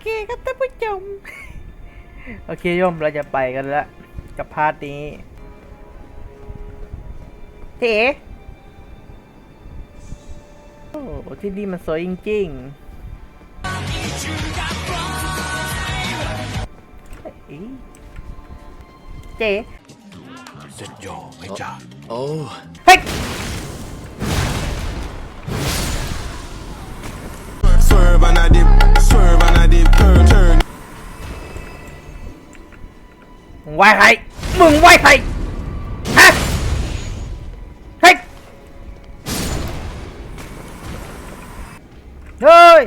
เคครับท่านผู้ชม โอเคโยมเราจะไปกันแล้ว กับพาร์ทนี้เฮ้โอ้ที่นี่มันสวยจริงๆเฮ้ยเจ๊เสร็จย่อไม่จ้าโอ้เฮ้ย Swerve and a dip, มึงไหวใครมึงไหวใครฮะเฮ้ยเฮ้ย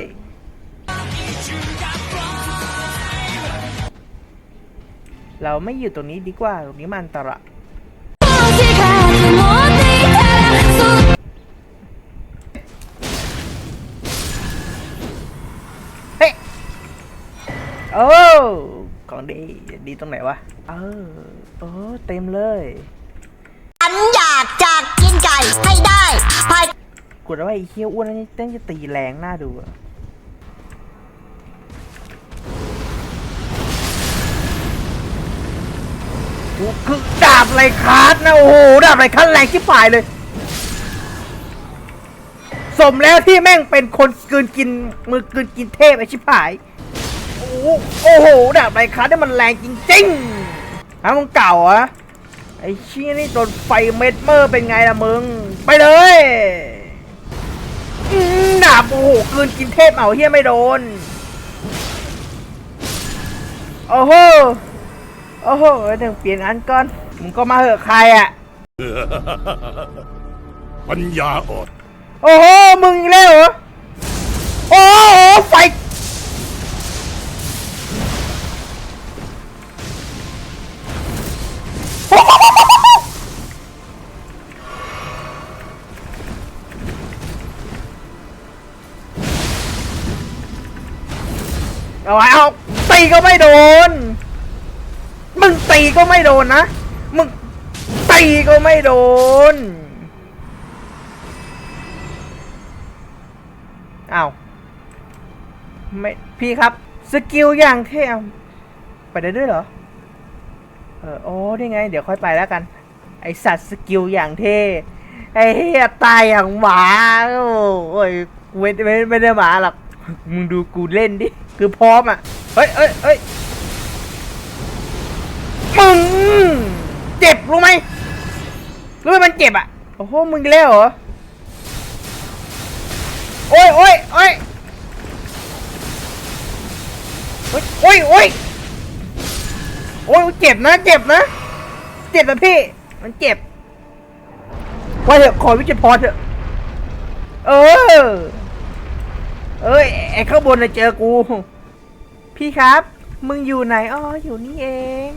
เราไม่อยู่ตรงนี้ดีกว่าตรงนี้มันอันตระเฮ้ยโอ้ ของดี ดีตรงไหนวะ เออเออเต็มเลย ฉันอยากจะกินไก่ให้ได้ภายกดว่าไอ้เคี้ยวอ้วนนี่เต้นจะตีแรงน่าดูอะโอ้คือดาบไรคาร์ดนะ โอ้โห ดาบไรคาร์ดแรงชิบหายเลย สมแล้วที่แม่งเป็นคนกลืนกินมือกลืนกินเทพไอชิบหาย โอ้โหโอ้โหดาบไรคาร์ดนี่มันแรงจริงๆฮะมึงเก่าเหรอะไอ้เชี้ยนี่โดนไฟเม็ดเมอร์เป็นไงล่ะมึง ไปเลยอืมดาบโอ้โหกลืนกินเทพเหมาเฮียไม่โดน โอ้โห โอ้โหเดี๋ยวเปลี่ยนอันก่อน มึงก็มาเหอะใครอะปัญญาอ่อนโอ้โห มึงอีกแล้วเหรอ โอ้โห ไฟ เอาไว้เอาตีก็ไม่โดน มึงตีก็ไม่โดนนะ มึงตีก็ไม่โดนเอาไม่พี่ครับ สกิลอย่างเท่ไปได้ด้วยเหรอ เออโอ้ได้ไง เดี๋ยวค่อยไปแล้วกัน ไอสัตว์สกิลอย่างเท่ไอเฮียตายอย่างหมาโอ้ยกูไม่ไม่ไม่ได้หมาหรอกมึงดูกูเล่นดิคือพร้อมอะเฮ้ยเฮ้ยเฮ้ยมึงเจ็บรู้ไหมรู้ไหมมันเจ็บอะโอ้โหมึงอีกแล้วเหรอโอ้ยโอ้ยโอ้ยโอ้ยโอ้ย โอ้ยเจ็บนะ เจ็บนะ เจ็บนะพี่ มันเจ็บว่าเถอะขอวิจิตรพรเถอะ เออ เอ้ยไอ้ข้างบนน่ะเจอกู พี่ครับ มึงอยู่ไหน อ๋อ อยู่นี่เอง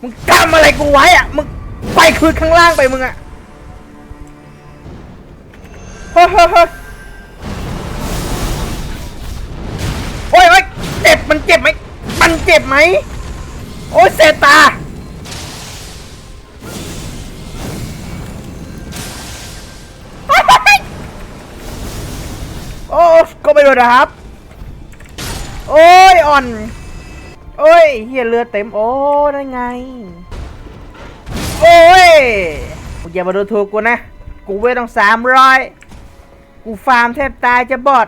มึงทำอะไรกูไว้อะมึงไปคืนข้างล่างไปมึงอะเฮ้ยเฮ้ยเฮ้ยโอ้ยโอ้ยเจ็บ มันเจ็บไหม มันเจ็บไหม โอ้ยเสยตาโอ้ก็ไม่โดนนะครับ โอ้ยอ่อน โอ้ยเฮียเรือเต็ม โอ้นั่นไง โอ้ยอย่ามาดูถูกกูนะ กูเวทต้องสามร้อย กูฟาร์มแทบตายจะบอด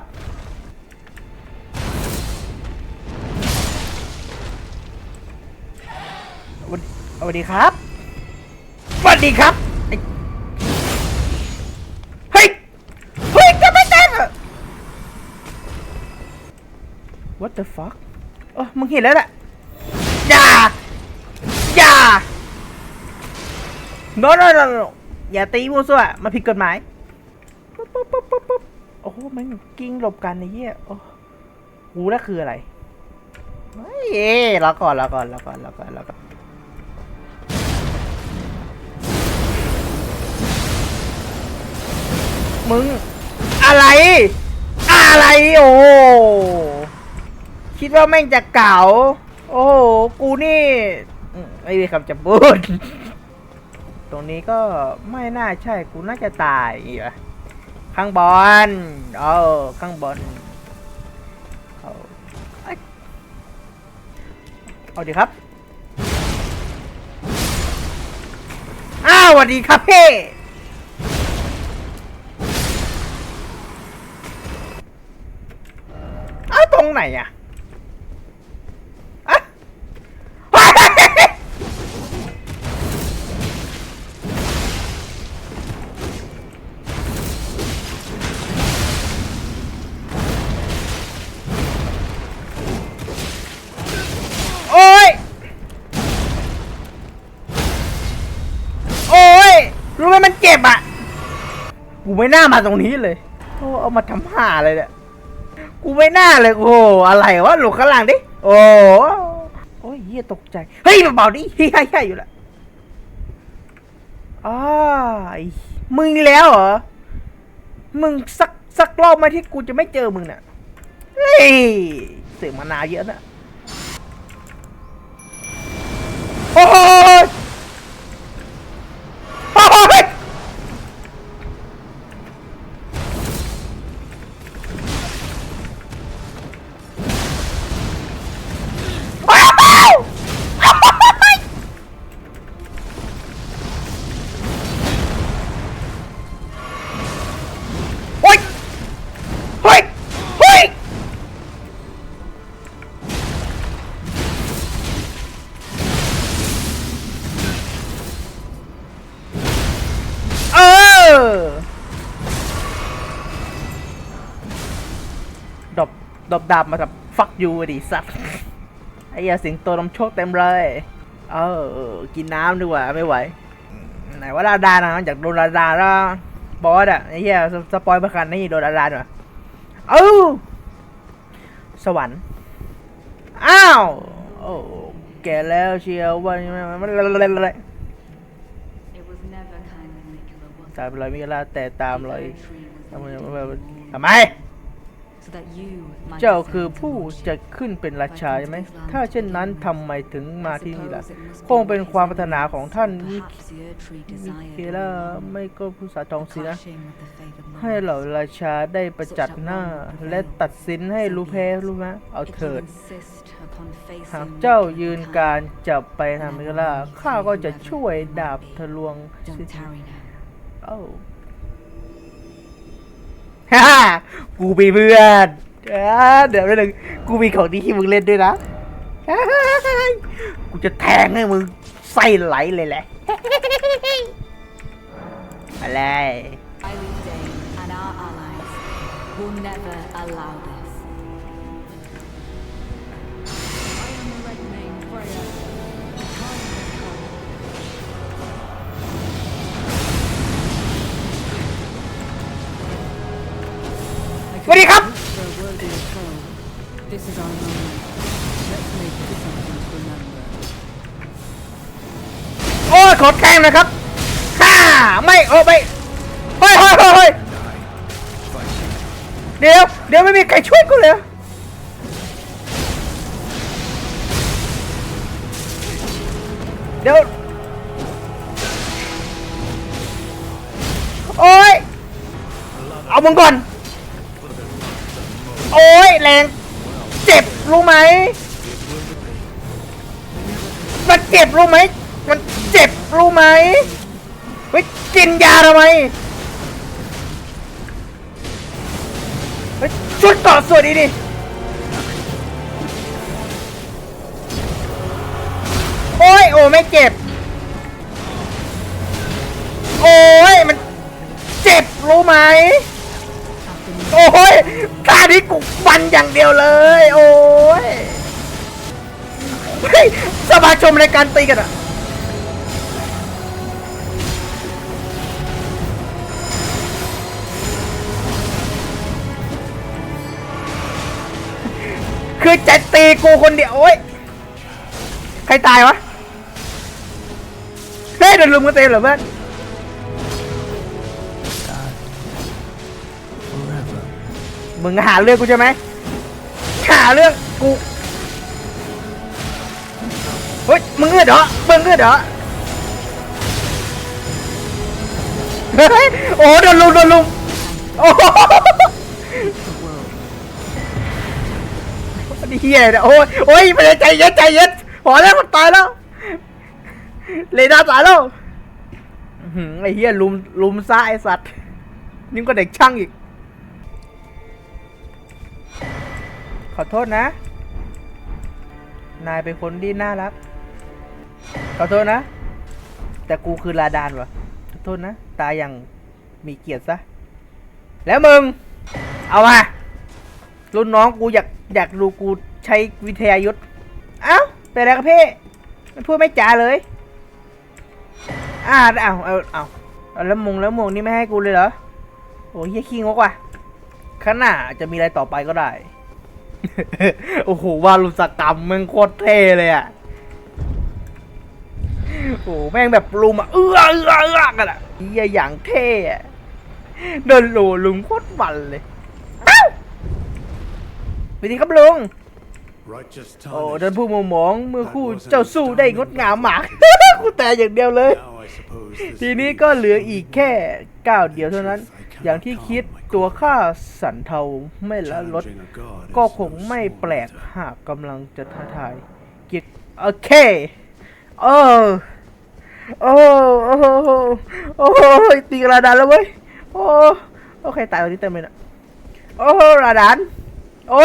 สวัสดีครับสวัสดีครับเฮ้ยเฮ้ยจะไม่เต้นเหรอ What the fuck เออมึงเห็นแล้วแหละอย่าอย่า no no no no อย่าตีมูซั่วมันผิดกฎหมายปุ๊บปุ๊บปุ๊บปุ๊บปุ๊บโอ้โหมันกิ้งหลบกันไอ้เหี้ยโอ้หูแล้วคืออะไรเฮ้ยรอก่อนรอก่อนรอก่อนรอก่อนรอก่อน มึง อะไร อะไรโอ้คิดว่าแม่งจะเก่า โอ้กูนี่ไม่มีคำจะพูดตรงนี้ก็ไม่น่าใช่กูน่าจะตายอีกอะข้างบนเออข้างบนเอาเอาดีครับอ้าวสวัสดีครับพี่ รงไหนอะอะโอ้ย โอ้ย รู้ไหมมันเจ็บอะ กูไม่น่ามาตรงนี้เลย โอ้เอามาทำห่าอะไรเนี่ย กูไม่น่าเลยโอ้อะไรวะหลุกข้างหลังดิโอ้โอ้ยเฮียตกใจเฮ้ยเบาๆดิเฮียใช่อยู่ล้วอ้ายมึงแล้วเหรอมึงสักสักรอบมาที่กูจะไม่เจอมึงเนี่ยเฮ้ยเสียงมานาเยอะนะโอ้ ดอบดอบดาบมากับฟักยูดิสัตว์ไอ้ยาสิงโตนำโชคเต็มเลย เออ กินน้ำดีกว่าไม่ไหว ไหนว่าดาดานะอยากโดนดาดาแล้วบอสอะไอ้เหี้ยสสปอยประกันนี่โดนดาดาหน่อยเอ้าสวรรค์ อ้าว โอ้แก่แล้วเชียวว่ามันอะไร It was never kind of Nicola, was ตามรอยมิกาลาแต่ตามรอย it? ทำไม เจ้า descend คือ to ผู้ position. จะขึ้นเป็นราชาใช่ไหม ถ้าเช่นนั้นทำไมถึงมาที่นี่ล่ะ คงเป็นความปรารถนาของท่านมิ Perhaps the Erdtree มิ desired เค a ล่า long ไม่ก็ผู้สาทองสินะ clashing with the favored ให้เหล่าราชาได้ประจัดหน้า และตัดสินให้รู้แพ้รู้ไหมเอา If you เถิด insist upon หาก facing เจ้า Nicola ยืน Khan, การจับไปทำมิกาลาข้าก็จะช่วยดาบทะลวง Don't tarry now. เอ้าฮ่า กูมีเพื่อนอ่าเดี๋ยวนิดนึงกูมีของดีที่มึงเล่นด้วยนะ กูจะแทงให้มึงไส้ไหลเลยแหละ อะไร Eileen Dane and our allies will never allow วัสดีครับ This is our moment. Let's make this something to remember. โอ้ยขอแทงนะครับฮ่าไม่โอ้ไม่เฮ้ยเฮ้ยเฮ้ยเฮ้ยเดี๋ยว เดี๋ยวไม่มีใครช่วยกูเลยเดี๋ยว โอ้ย เอามึงก่อน ยแรงเจ็บรู้ไหมมันเจ็บรู้ไหมมันเจ็บรู้ไหมไปกินยาทำไมไปชุดต่อสวดดีดิโอ้ยโอ้ไม่เจ็บ โอ้ยมันเจ็บรู้ไหมโอ้ย ท่านี้กูฟันอย่างเดียวเลย โอ้ยสมาชมรายการตีกันอะคือจะตีกูคนเดียว โอ้ย ใครตายวะ เฮ้ยโดนลุมกันเต็มเหรอเพื่อน มึงหาเรื่องกูใช่ไหมหาเรื่องกูเฮ้ยมึงเงือดเหรอมึงเงือดเหรอเฮ้ยโอ้โหโดนลุมโดนลุมโอ้โหนี่เฮียเนี่ยโอ้ยโอ้ยไม่ได้ใจเย็นใจเย็นพอแล้วมันตายแล้วเลดาตายแล้วไอ้เหี้ยลุมลุมซ่าไอ้สัตว์นี่ก็เด็กช่างอีก ขอโทษนะ นายเป็นคนที่น่ารัก ขอโทษนะ แต่กูคือลาดานวะขอโทษนะ ตายอย่างมีเกียรติซะ แล้วมึง เอามา รุ่นน้องกูอยากอยากดูกูใช้วิทยายุทธเอ้าเป็นอะไรกับพี่พูดไม่จาเลยอ่าเอาเอาเอาเอาแล้วมงแล้วมงนี่ไม่ให้กูเลยเหรอโอ้ยขี้งกว่ะข้างหน้าจะมีอะไรต่อไปก็ได้ โอ้โหวารุสกรรมมึงโคตรเท่เลยอะโอ้โหแม่งแบบลุมอะเอื้อเอื้อเอื้อกันอะเฮียอย่างเท่อะเดินโลลุงโคตรมันเลยเอ้าสวัสดีครับลุง Righteous โอ้ tarnished. เดินผู้มองมองเมื่อคู่เจ้าสู้ได้งดงามมากกูแต่อย่างเดียวเลย Now I suppose this ทีนี้ก็เหลืออีกแค่ก้าวเดียวเท่านั้น อย่างที่คิดตัวข้าสันเทาไม่ละลด ก็คงไม่แปลกหากกำลังจะท้าทายเกียรติโอเคเออโอ้โอ้โอ้โอ้ตีระดานแล้วเว้ยโอ้โอเคตายตอนนี้เต็มเลยนะโอ้ระดานโอ้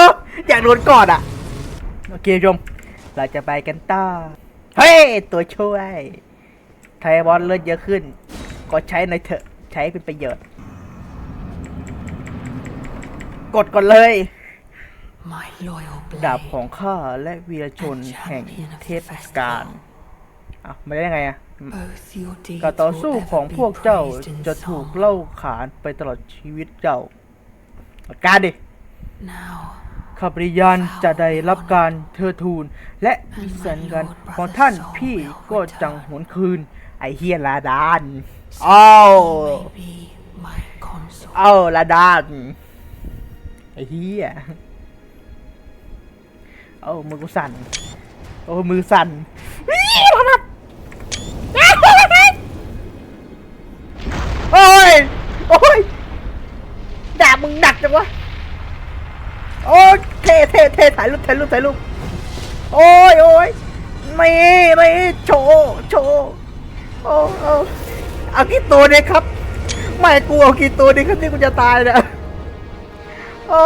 อยากโดนกอดอะโอเคชมเราจะไปกันต่อเฮ้ยตัวช่วยไทยบอลเลือดเยอะขึ้น ก็ใช้ในอยเถอะใช้เป็นประโยชน์ กดก่อนเลย My loyal ดาบ blade. ของข้าและวีรชนแห่งเทศกาลอะไม่ได้ยังไงอะ Both your deeds การต่อสู้ will ของ ever พ be วกเจ้า praised in จะถูก song. เล่าขานไปตลอดชีวิตเจ้าจัดการดิ Now ข้าปริยานจะได้รับการเทิดทูนและวิสันกันของท่านพี่ก็จังหวนคืน ไอเฮียลาดาน อ้าว may be my consort. เอาลาดาน ไอ้เฮียเอามือกูสั่น โอ้มือสั่นโอ้ย โอ้ยดาบมึงหนักจังวะ โอ้ยเท่เท่เท่ถ่ายรูปถ่ายรูปถ่ายรูป โอ้ยโอ้ยไม่ไม่โชว์โชว์โอ้โอ้เอากี่ตัวเนี่ยครับ ไม่กูเอากี่ตัวดีครับที่กูจะตายเนี่ย อ้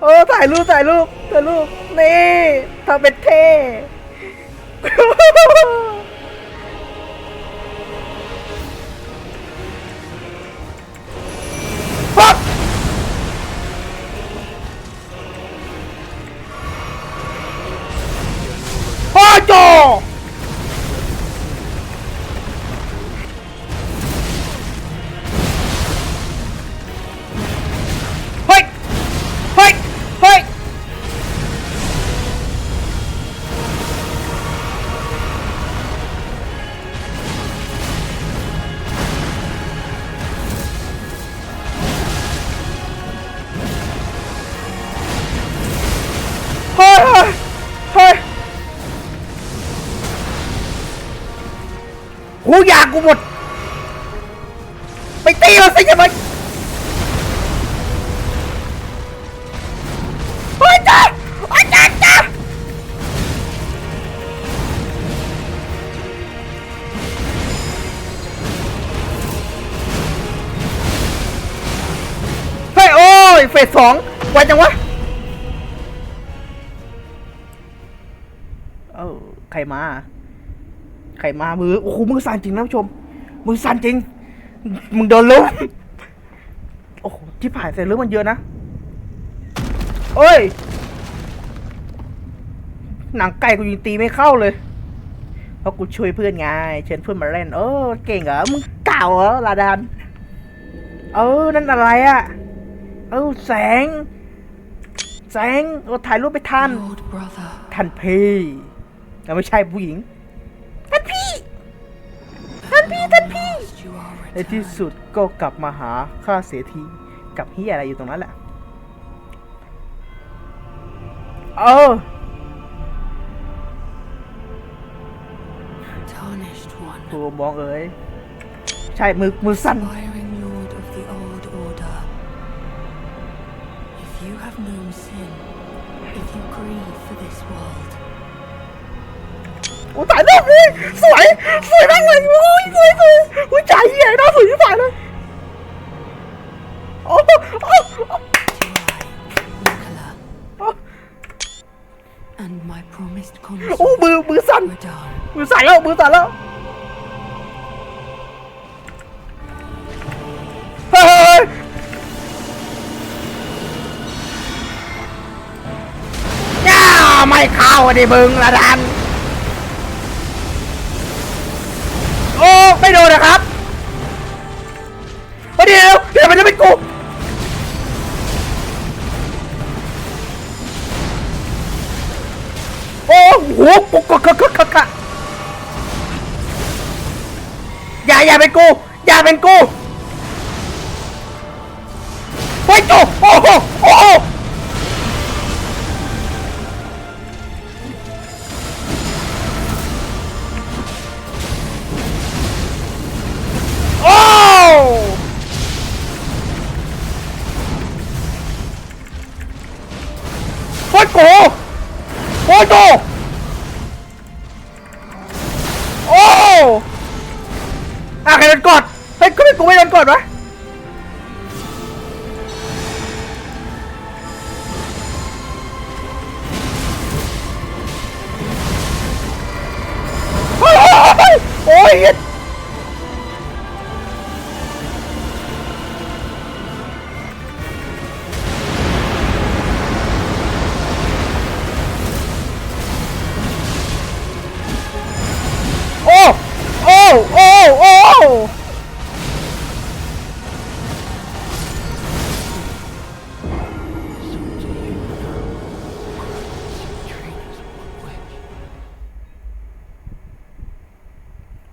โอ้ถ่ายรูปถ่ายรูปถ่ายรูปนี่ทำเป็นเท่ปั๊บากกูหมด ไปตีมันสิจะมาเฮ้ยจ้าเฮ้ยจ้าจ้าเฮ้ยโอ้ยเฟสสองไวจังวะเออใครมา ใครมามือโอ้โหมือสั่นจริงนะผู้ชม มือสั่นจริง มึงโดนลุมโอ้โหที่ผ่านเสร็จเรื่องมันเยอะนะเอ้ย หนังไก่กูยิงตีไม่เข้าเลย เพราะกูช่วยเพื่อนไง เชิญเพื่อนมาเล่น เออ เก่งเหรอ มึงเก่าเหรอลาดานเออ นั่นอะไรอะเออ แสง แสงเออถ่ายรูปไปทัน Lord brother, ท่านพี่แต่ไม่ใช่ผู้หญิง ในที่ returned. สุดก็กลับมาหาข้าเสียทีกับเฮียอะไรอยู่ตรงนั้นแหละ เออ Tarnished one, ตัวมองเอ๋ย ใช่ มือ มือสั่น aspiring lord of the old order. If you have known sin, if you grieve for this world, อุ้ยตายแล้วอุ้ยสวย สวยมากเลยอุ้ยสวยสวยอุ้ยใจเหี้ยน่าสวยที่ฝ่ายเลยโอ้โหโอ้โห Nicola. And my promised โอ้ consort มือมือสั่น were down. มือสั่นแล้วมือสั่นแล้วเฮ้ยย่าไม่เข้าดิมึงละดัน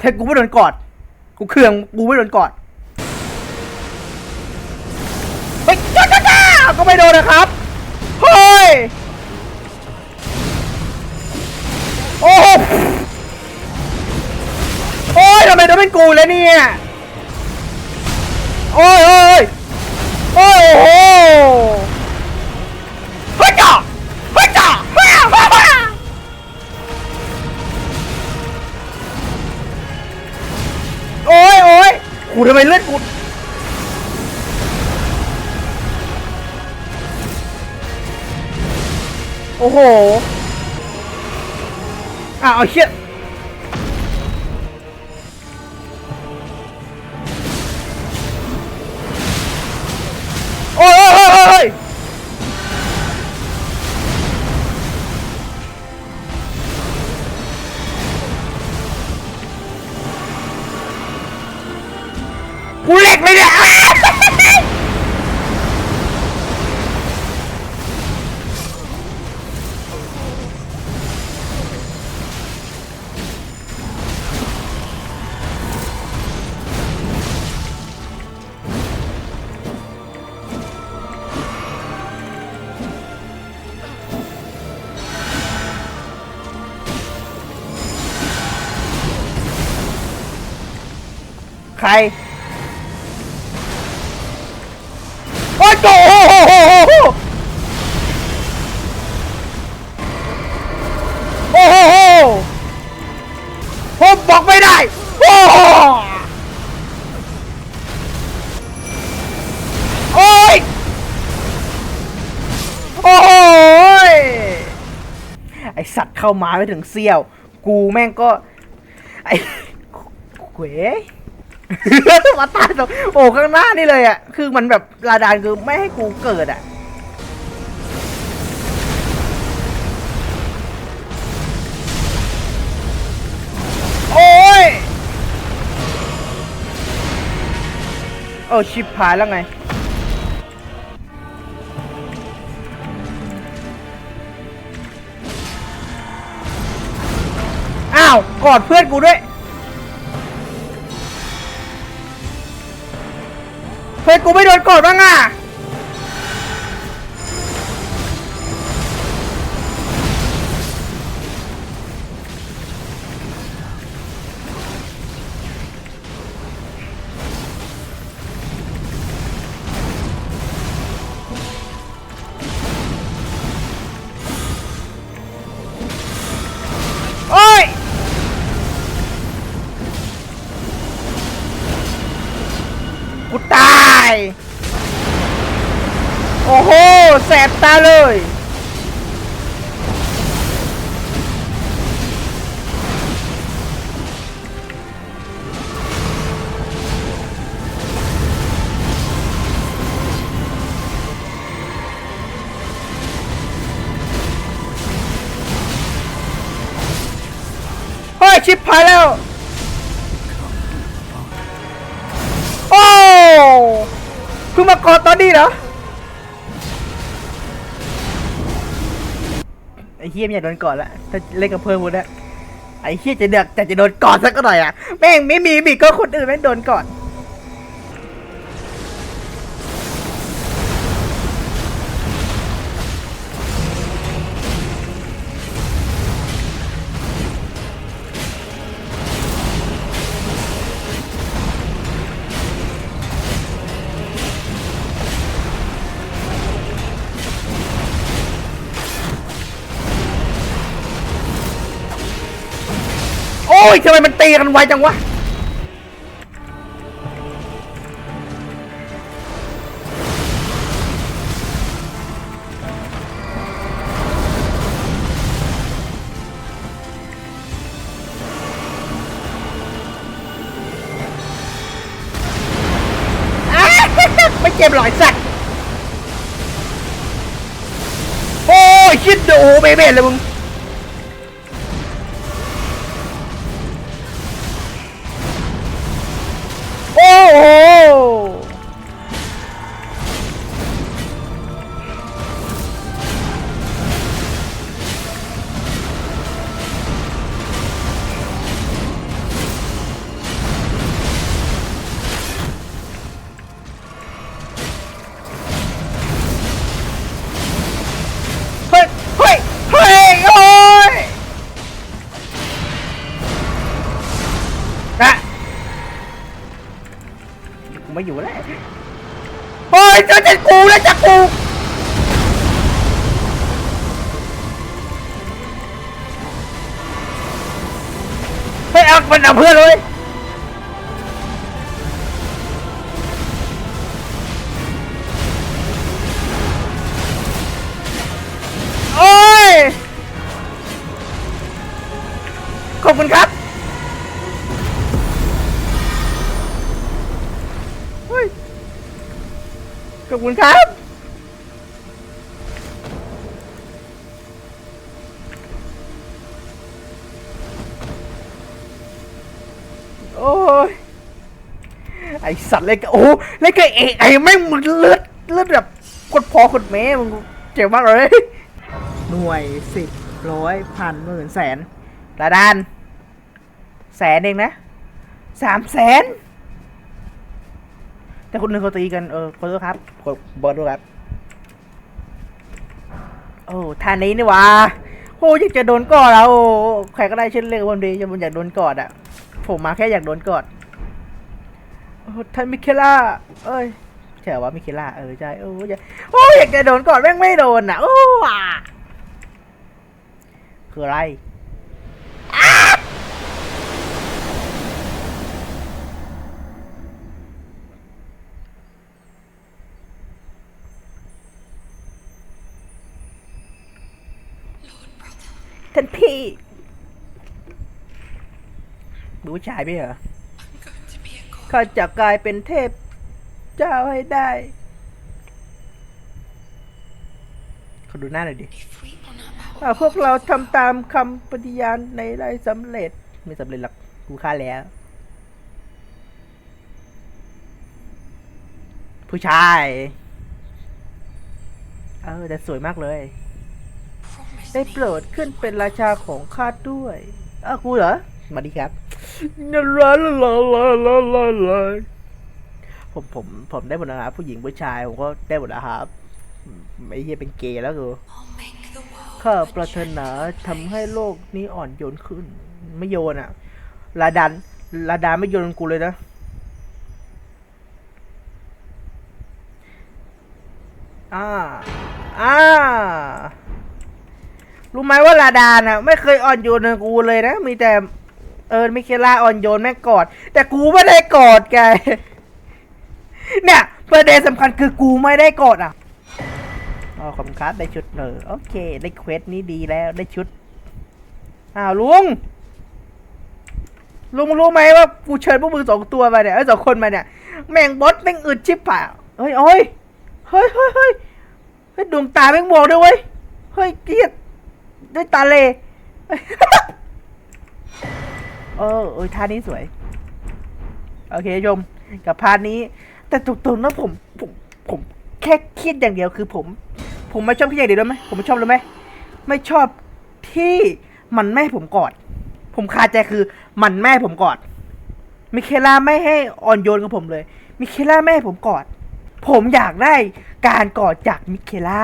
เทคกูไม่โดนกอด กูเคืองกูไม่โดนกอดเฮ้ยจ้าจ้าจ้าก็ไม่โดนนะครับ เฮ้ย โอ้โหโอ้ยทำไมโดนเป็นกูเลยเนี่ย โอ้ยโอ้ยโอ้ยโอ้โหเฮ้ยจ้าเฮ้ยจ้าเฮ้ยเฮ้ย กูทำไมเลือดกูโอ้โห อะเอาเชี่ย กูเหล็กเลยเนี่ยใคร เข้ามาไม่ถึงเสี้ยว กูแม่งก็ ไอ้เขวมาตายตรงโอ้ข้างหน้านี่เลยอะ คือมันแบบลาดานคือไม่ให้กูเกิดอะโอ้ยโอ้ชิบหายแล้วไงาวกอดเพื่อนกูด้วย เพื่อนกูไม่โดนกดบ้างอะ เลยเฮ้ยชิปหายแล้ว โอ้เพิ่งมากอดตอนนี้เหรอ อ้เฮียไม่อยากโดนกอดละถ้าเล่นกับเพิ่มหมดละไอ้เฮียจะเดือกแต่จะโดนกอดสักก็หน่อยอะแม่งไม่มีบีก็คนอื่นแม่งโดนกอด ยทำไมมันตีกันไวจังวะอ้าไม่เจ็บหรอกไอ้สัตว์ โอ้ยชิดโอ้โหเบเบ้เลยมึง มันเอาเพื่อน ไอสัตว์เล็กโอ้โหเล็กไอ้ไอ้แม่งมึงเลือดเลือดแบบกดพอกดแม่มึงเจ็บมากเลยหน่วยสิบร้อยพันหมื่นแสนระดานแสนเองนะสามแสนแต่คนหนึ่งเขาตีกันเออขอโทษครับขอเบิร์ดด้วยครับโอ้ท่านี้นี่หวะโอ้อยากจะโดนกอดแล้วโอ้ใครก็ได้เช่นเรียกวันดีจะมันอยากโดนกอดอะผมมาแค่อยากโดนกอดโอ้ ท่านมิเคล่า เอ้ยใช่เหรอว่ามิเคล่า เออใช่โอ้อยากโอ้อยากจะโดนกอดแม่งไม่โดนอะ โอ้ว่ะคืออะไรอ้าท่านพี่ ดูผู้ชายไหมเหรอ ข้าจะกลายเป็นเทพเจ้าให้ได้เขาดูหน้าหน่อยดิถ้าพวกเราทำตามคำปฏิญาณในได้สำเร็จ ไม่สำเร็จหรอกกูฆ่าแล้ว ผู้ชาย เออแต่สวยมากเลย ได้โปรดขึ้นเป็นราชาของข้าด้วยอ้าวกูเหรอ มาดีครับลาลาลาลาลาลาลาผมผมผมได้หมดนะครับผู้หญิงผู้ชายผมก็ได้หมดนะครับไม่เฮียเป็นเกย์แล้วกูข้าปรารถนาทำให้โลกนี้อ่อนโยนขึ้น ไม่โยนอะลาดันลาดานไม่โยนกูเลยนะอ่าอ่ารู้ไหมว่าลาดานอะ ไม่เคยอ่อนโยนกูเลยนะ มีแต่ เออมิเคล่าอ่อนโยนแม่งกอด แต่กูไม่ได้กอดแกเนี่ยประเด็นสำคัญคือกูไม่ได้กอดอะอ๋อขอบคุณครับได้ชุดเออโอเค ได้เควสนี้ดีแล้วได้ชุดอ้าวลุงลุงรู้ไหมว่ากูเชิญพวกมึงสองตัวมาเนี่ยไอ้สองคนมาเนี่ย แม่งบอสแม่งอึดชิบป่าเฮ้ยโอ้ยเฮ้ยเฮ้ยเฮ้ยเฮ้ยดวงตาแม่งบอกด้วยเว้ยเฮ้ยเกียดด้วยตาเล เออเออท่านี้สวย โอเคชมกับพาร์ทนี้ แต่ตรงๆนะผมผมผมแค่เครียดอย่างเดียวคือผม ผมไม่ชอบเครียดอย่างเดียวรู้ไหมผมไม่ชอบรู้ไหมไม่ชอบที่มันแม่ให้ผมกอด ผมคาใจคือมันแม่ให้ผมกอดมิเคล่าไม่ให้อ่อนโยนกับผมเลย มิเคล่าไม่ให้ผมกอด ผมอยากได้การกอดจากมิเคล่า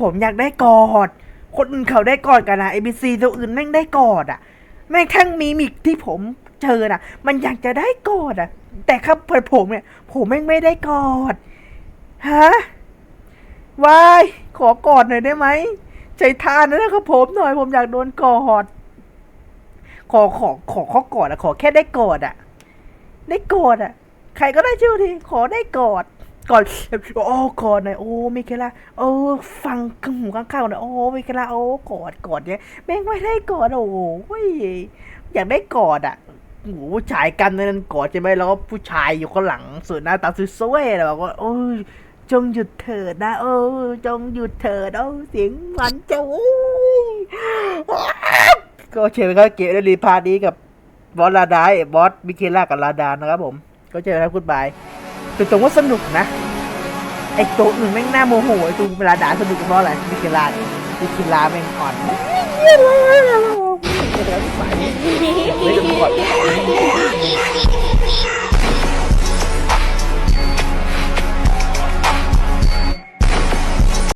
ผมอยากได้กอด คนอื่นเขาได้กอดกันนะเอ c ซีตัวอื่นแม่งได้กอดอะ แม่งทั้งมีมิกที่ผมเจอน่ะมันอยากจะได้กอดอะ แต่ครับเพื่อผมเนี่ย ผมแม่งไม่ได้กอดฮะวายขอกอดหน่อยได้ไหมใจทานนะครับผมหน่อยผมอยากโดนกอดขอขอขอขอกอดอะขอแค่ได้กอดอะได้กอดอะใครก็ได้ชื่อทีขอได้กอด กอดโอ้กอดหน่อยโอ้มิเคล่าโอ้ฟังข้างหูข้างๆหน่อยโอ้มิเคล่าโอ้กอดกอดเนี้ยแม่งไม่ได้กอดโอ้โหอยากได้กอดอะโอ้โหผู้ชายกันนั่นกอดใช่ไหมแล้วก็ผู้ชายอยู่ข้างหลังส่วนหน้าตาสวยๆแล้วบอกว่าโอ้ยจงหยุดเถิดนะโอ้จงหยุดเถิดโอ้เสียงมันจะโอ้ยก็เชิญครับเกมได้รีพาร์นี้กับบอสลาดาไอ้บอสมิเคล่ากับลาดานะครับผม ก็เจอกันครับคุณบาย แต่ตรงว่าสนุกนะ ไอ้ตัวอื่นแม่งหน้าโมโหไอ้ตัวเวลาด่าสนุกเพราะอะไรมิคิลาเนี่ยมิเคล่าแม่งอ่อนไม่ต้องกด